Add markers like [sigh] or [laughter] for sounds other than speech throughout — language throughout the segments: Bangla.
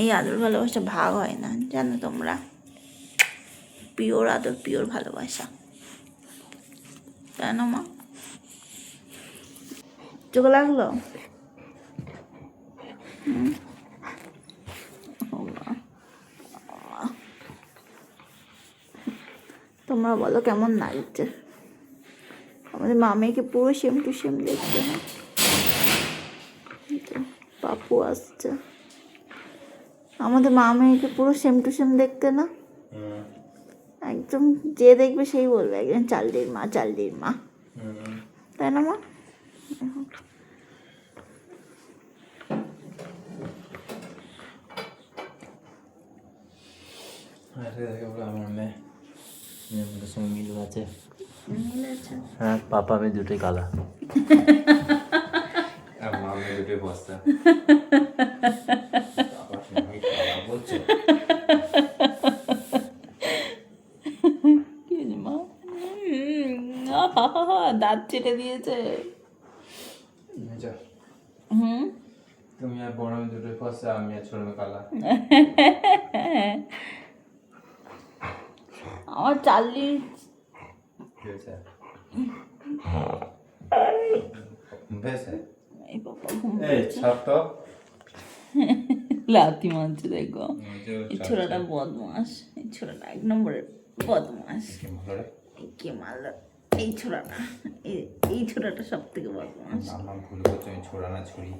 এই আদর ভালোবাসা ভাগ হয় না, জানো তোমরা? পিওর আদর পিওর ভালোবাসা। কেন মা? চোখ লাগল। তোমরা বলো কেমন লাগছে? আমাদের মামেকে পুরো সেম টু সেম দেখছে পাপু আসছে। আমাদের মা মেয়েকে পুরো সেম টু সেম দেখতে না? একদম যে দেখবে সেই বলবে একজন চালদির মা চালদির মা। তাই না মা? মিল আছে হ্যাঁ পাপা আমি দুটোই কালা। আর মা আমি দুটোই বস্তা বাবার সঙ্গে আমি কালা বলছো কি হয়েছে মা উম, আহাহাহা, দাঁত চেটে দিয়েছে। হুম? তুমি আর বড় দুটোই বস্তা আমি আর ছোট কালা। আমার চার্লি কি হয়েছে বেশ। এই বাবা ঘুম এই ছাড় তো। লাথি মারছে দেখো। এই ছোড়াটা বদমাস। এই ছোড়াটা এক নম্বরের বদমাস। কে মারলো? এই ছোড়াটা এই ছোড়াটা সব থেকে বদমাস ছোড়া না ছুরি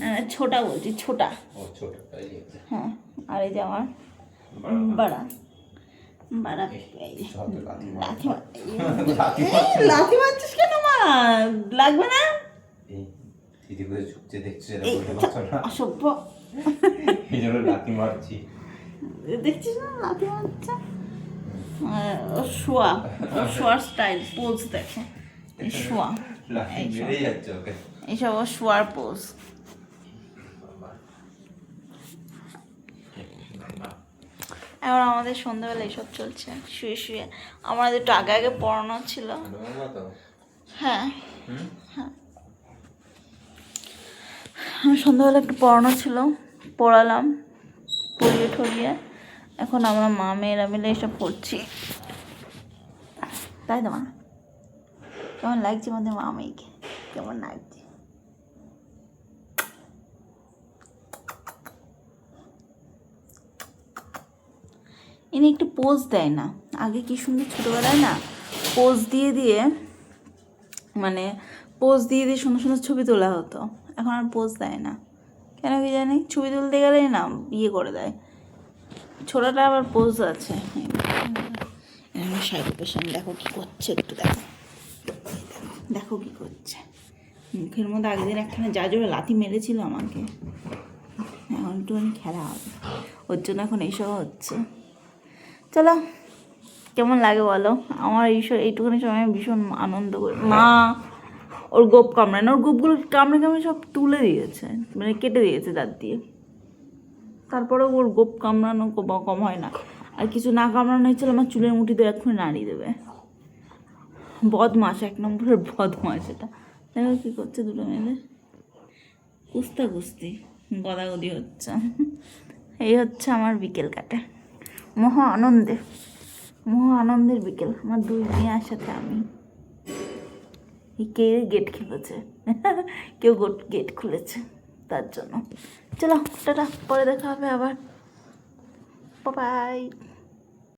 না ছোটা বলছি ছোটা। হ্যাঁ আর এই যে আমার বাড়া। [laughs] লাথি মারছিস কেন মা? লাগবে না? অসভ্য। এই জন্য লাথি মারছি। দেখছিস না লাথি মারছে? শোয়া শোয়ার স্টাইল পোজ দেখো। শোয়া। এইসব ওর শোয়ার পোজ এখন আমাদের সন্ধ্যাবেলা এইসব চলছে। শুয়ে শুয়ে। আমাদের একটু আগে আগে পড়ানো ছিল। হ্যাঁ। হ্যাঁ। আমি সন্ধ্যাবেলা একটু পড়ানো ছিল। পড়ালাম। পড়িয়ে ঠরিয়ে। এখন আমরা মা, মেয়েরা মিলে এসব করছি। তাই তো মা? কেমন লাগছে আমাদের মা মেয়েকে? কেমন লাগছে? ইনি একটু পোজ দেয় না। আগে কি সুন্দর ছোটোবেলায় না পোজ দিয়ে দিয়ে মানে পোজ দিয়ে দিয়ে সুন্দর সুন্দর ছবি তোলা হতো। এখন আর পোজ দেয় না। কেন কি জানি? ছবি তুলতে গেলেই না ইয়ে করে দেয়। ছোটটা আবার পোজ আছে। সাইড পেশেন্ট দেখো কি করছে, একটু দেখো। দেখো কি করছে। মুখের মধ্যে আগের দিন একখানে যা জোরে লাথি মেরেছিল আমাকে। এখন একটুখানি খেলা হবে। ওর জন্য এখন এইসব হচ্ছে। চলো, কেমন লাগে বলো? আমার এইসব এইটুখানি সময় ভীষণ আনন্দ করি। মা, ওর গোপ কামড়ায় না, ওর গোপগুলো কামড়ে কামড়ে সব তুলে দিয়েছে মানে কেটে দিয়েছে দাঁত দিয়ে। তারপরে ওর গোপ কামড়ানো কম- হয় না। আর কিছু না কামড়ানো হয়েছিল, আমার চুলের মুঠিতে এক্ষুনি নাড়িয়ে দেবে। বদমাস এক নম্বরের বদমাস এটা। দেখো কী করছে দুটো মেয়েদের। কুস্তা কুস্তি, গদাগদি হচ্ছে। এই হচ্ছে আমার বিকেল কাটে। মহা আনন্দে, মহা আনন্দের বিকেল। আমার দুই মেয়ের সাথে আমি। কে গেট খুলেছে? কেউ গেট খুলেছে। তার জন্য। চলো টাটা পরে দেখা হবে আবার। বাই